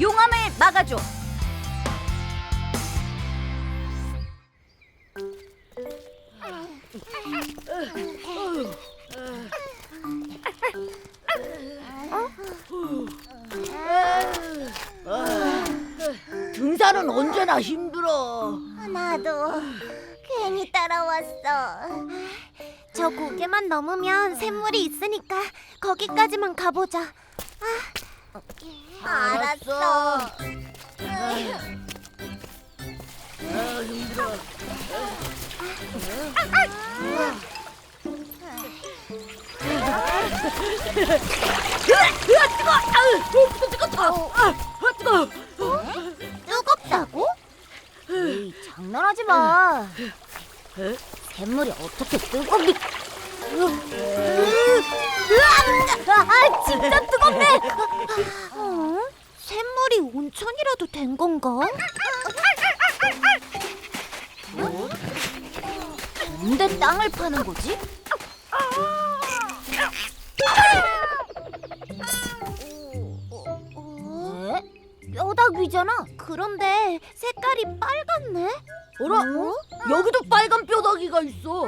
용암을 막아줘. 등산은 언제나 힘들어. 나도 괜히 따라왔어. 저 고개만 넘으면 샘물이 있으니까 거기까지만 가보자. 아, 알았어. 뜨겁다고? 에이, 장난하지 마. 샘물이 어떻게 뜨겁니? 아, 진짜 뜨겁네. 어? 샘물이 온천이라도 된 건가? 뭔데 땅을 파는 거지? 에? 뼈다귀잖아. 그런데 색깔이 빨갛네. 어라? 여기도 빨간 뼈다귀가 있어.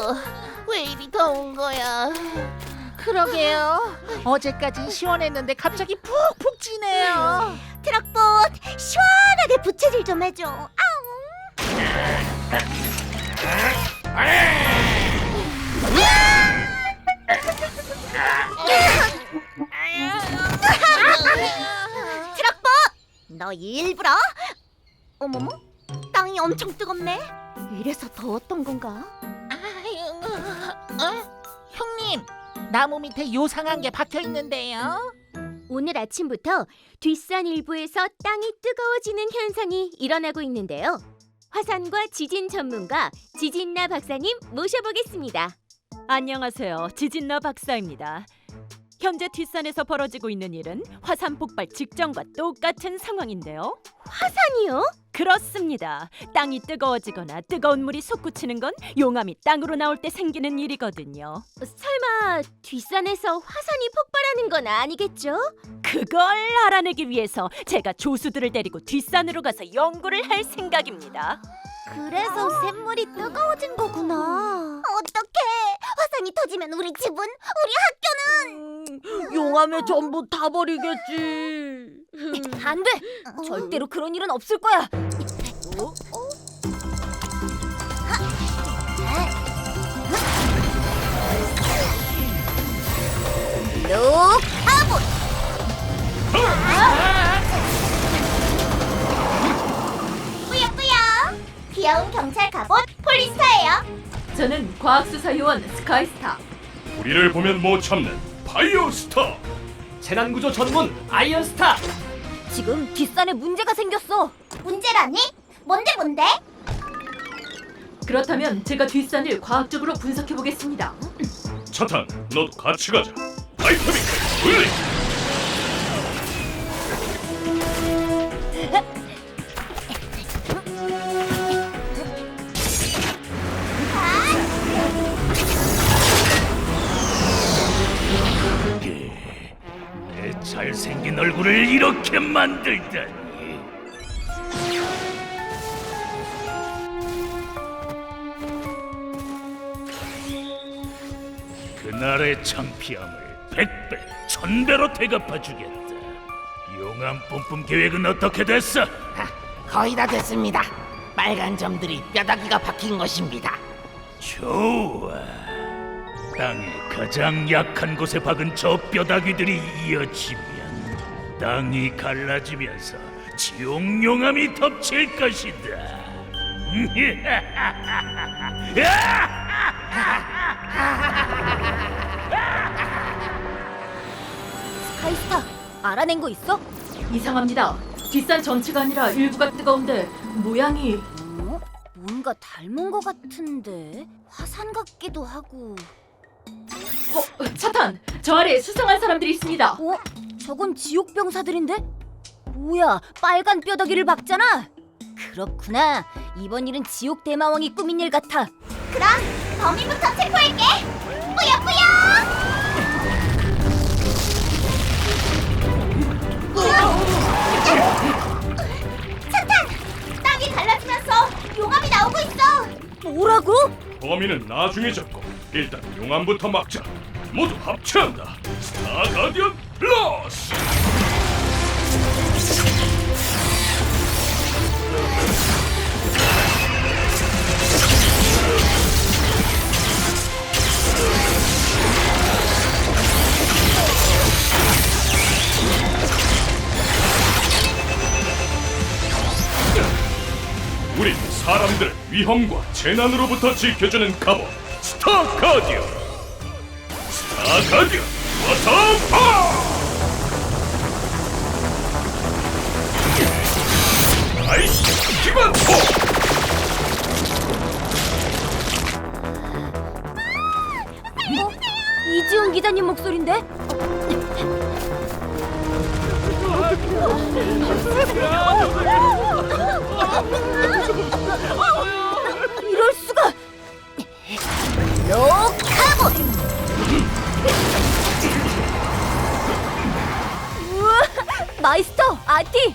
아이고, 왜 이리 더운 거야? 그러게요. 어제까진 시원했는데 갑자기 푹푹 찌네요. 트럭봇 시원하게 부채질 좀 해줘. 아웅. 트럭봇, 너 일부러? 어머머, 땅이 엄청 뜨겁네. 이래서 더웠던 건가? 어? 형님, 나무 밑에 요상한 게 박혀 있는데요. 오늘 아침부터 뒷산 일부에서 땅이 뜨거워지는 현상이 일어나고 있는데요. 화산과 지진 전문가 지진나 박사님 모셔보겠습니다. 안녕하세요. 지진나 박사입니다. 현재 뒷산에서 벌어지고 있는 일은 화산 폭발 직전과 똑같은 상황인데요. 화산이요? 그렇습니다. 땅이 뜨거워지거나 뜨거운 물이 솟구치는 건 용암이 땅으로 나올 때 생기는 일이거든요. 설마 뒷산에서 화산이 폭발하는 건 아니겠죠? 그걸 알아내기 위해서 제가 조수들을 데리고 뒷산으로 가서 연구를 할 생각입니다. 그래서 샘물이 뜨거워진 거구나. 어떡해. 화산이 터지면 우리 집은, 우리 학교는. 용암에 전부 다 버리겠지. 안 돼! 절대로 그런 일은 없을 거야! 룩 아웃. 뿌요뿌요. 귀여운 경찰 갑옷 폴리스타예요. 저는 과학수사 요원 스카이스타. 우리를 보면 못 참는 파이어스타 재난구조 전문 아이언스타 지금 뒷산에 문제가 생겼어! 문제라니? 뭔데 뭔데? 그렇다면 제가 뒷산을 과학적으로 분석해 보겠습니다. 차탄 너도 같이 가자 바이터믹 분리 얼굴을 이렇게 만들다니 그날의 창피함을 백배, 천배로 되갚아 주겠다. 용암 뿜뿜 계획은 어떻게 됐어? 거의 다 됐습니다. 빨간 점들이 뼈다귀가 박힌 것입니다. 좋아. 땅의 가장 약한 곳에 박은 저 뼈다귀들이 이어지면 땅이 갈라지면서 지옥 용암이 덮칠 것이다. 스카이스타, 알아낸 거 있어? 이상합니다. 뒷산 전체가 아니라 일부가 뜨거운데 모양이 어? 뭔가 닮은 거 같은데 화산 같기도 하고 어, 차탄! 저 아래 수상한 사람들이 있습니다. 어? 저건 지옥 병사들인데? 뭐야, 빨간 뼈다귀를 박잖아. 그렇구나. 이번 일은 지옥 대마왕이 꾸민 일 같아. 그럼 범인부터 체포할게. 뿌요뿌요. 차탄! 땅이 갈라지면서 용암이 나오고 있어. 뭐라고? 범인은 나중에 잡고 일단 용암부터 막자. 모두 합체한다. 스타 가디언 플러스. 우리 사람들을 위험과 재난으로부터 지켜주는 갑옷 스타 가디언 스타 가디언 워터파 기반 포 이지훈 기자님 목소린데? 이럴 수가! 우와! 마이스터, 아티!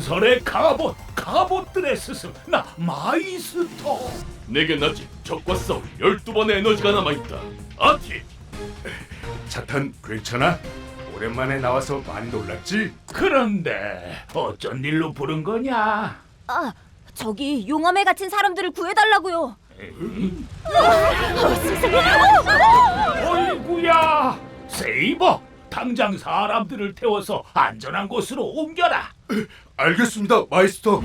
전설의 갑옷, 갑옷들의 스승 나 마이스터. 내겐 아직 적과 싸울 12번의 에너지가 남아있다 아티 차탄 괜찮아? 오랜만에 나와서 많이 놀랐지? 그런데 어쩐 일로 부른 거냐? 아, 저기 용암에 갇힌 사람들을 구해달라고요. 어이구야, 세이버, 당장 사람들을 태워서 안전한 곳으로 옮겨라. 알겠습니다, 마이스터.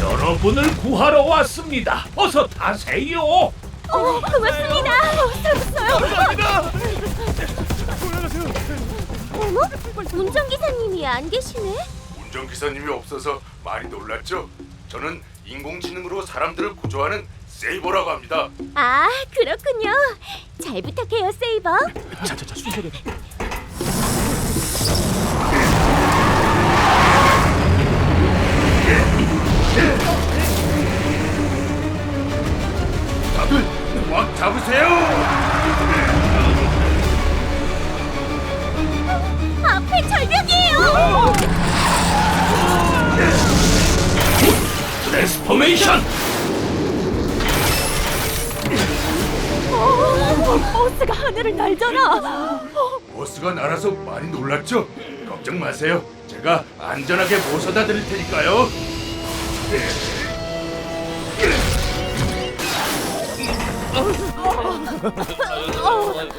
여러분을 구하러 왔습니다. 어서 타세요. 어, 고맙습니다. 어머, 운전기사님이 안 계시네? 운전기사님이 없어서 많이 놀랐죠? 저는 인공지능으로 사람들을 구조하는 세이버라고 합니다. 아, 그렇군요. 잘 부탁해요, 세이버. 다들 꽉 잡으세요! 포메이션 버스가 하늘을 날잖아. 버스가 날아서 많이 놀랐죠? 걱정 마세요. 제가 안전하게 모셔다 드릴 테니까요.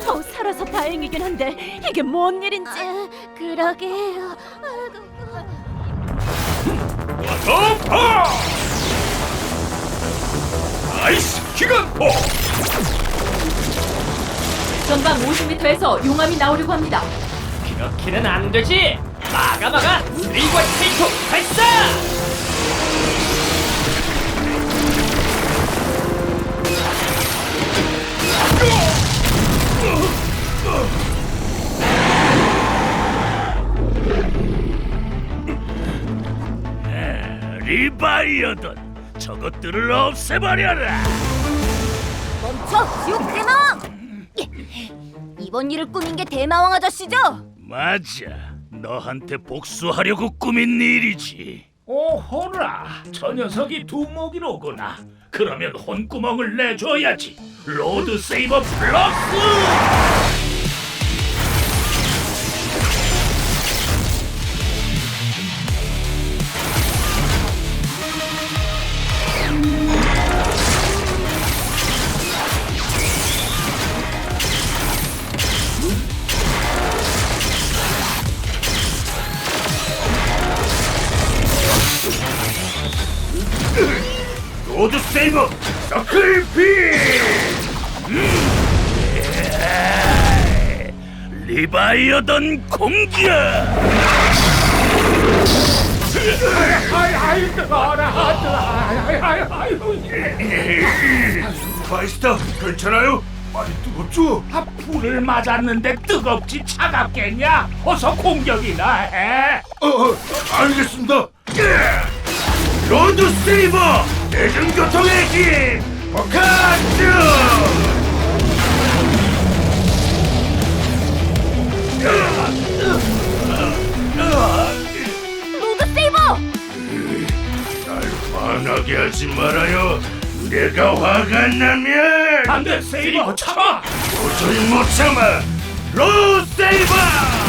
어, 살아서 다행이긴 한데 이게 뭔 일인지. 그러게요. 워터파 아이스 기간 포 전방 50m에서 용암이 나오려고 합니다. 그렇게는 안 되지. 마가 마가 리과 테이토 발사. 리바이어던 저것들을 없애버려라 멈춰, 지옥 대마왕! 이번 일을 꾸민 게 대마왕 아저씨죠? 맞아 너한테 복수하려고 꾸민 일이지 오호라, 저 녀석이 두목이로구나. 그러면 혼구멍을 내줘야지. 로드 세이버 플러스. 로드 세이버 서클 피 리바이어던 공격 마이스터, 괜찮아요? 많이 뜨겁죠? 아, 불을 맞았는데 뜨겁지 차갑겠냐? 어서 공격이나 해. 어, 어, 알겠습니다. 로드 세이버 대중교통의 힘! 포카츠! 로그 세이버! 날 화나게 하지 말아요. 내가 화가 나면 안돼 세이버 참아! 도저히 못 참아. 로 세이버!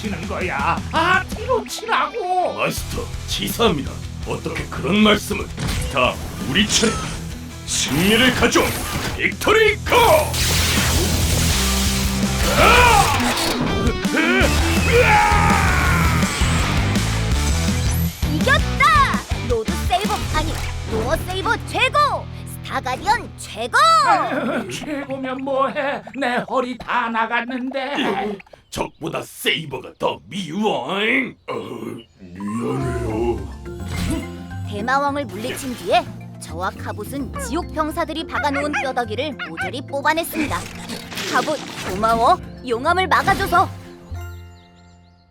치는 거야 아 뒤로 치라고 마스터 치사합니다. 어떻게 그런 말씀을? 다 우리 차례. 승리를 가져. 빅토리 고! 이겼다! 로드 세이버 아니 노어 세이버 최고! 스타 가디언 최고! 최고면 뭐해 내 허리 다 나갔는데 적보다 세이버가 더 미워 잉. 어, 미안해요. 대마왕을 물리친 뒤에 저와 카봇은 지옥 병사들이 박아놓은 뼈다귀를 모조리 뽑아냈습니다. 카봇 고마워 용암을 막아줘서